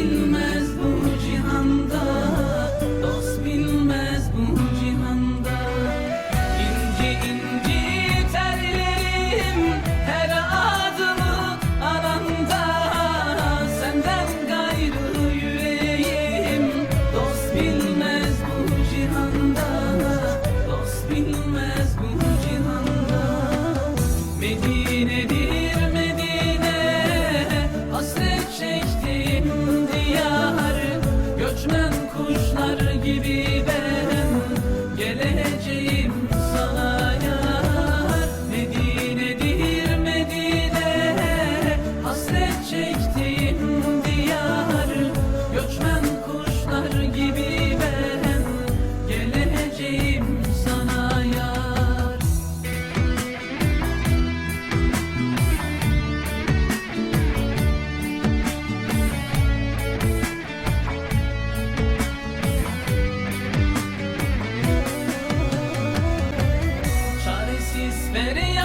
in the. Şeyim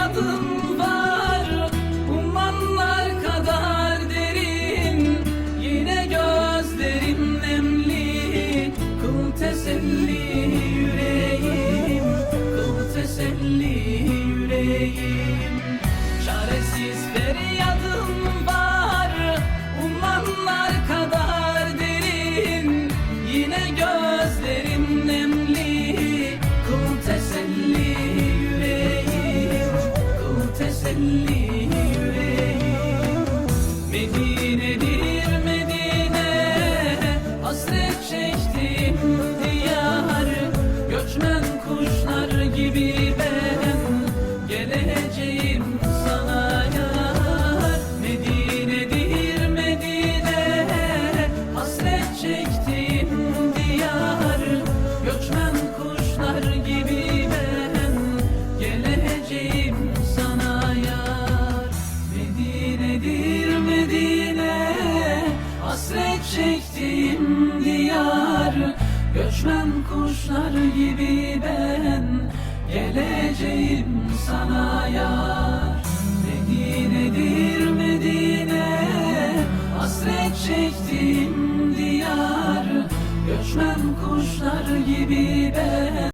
adım var kadar derin. Yine gözlerim nemli Kıl yüreğim. Kıl yüreğim. Çaresiz feryadım var kadar derin. Yine gözlerim belli yüreğim Medine Hasret çektim diyar Göçmen kuşlar gibi ben Geleceğim sana yar Medine'dir Medine Hasret çektim diyar Göçmen çektiğim diyar Göçmen kuşlar gibi ben geleceğim sana yar. Medine'dir Medine hasret çektiğim diyar Göçmen kuşlar gibi ben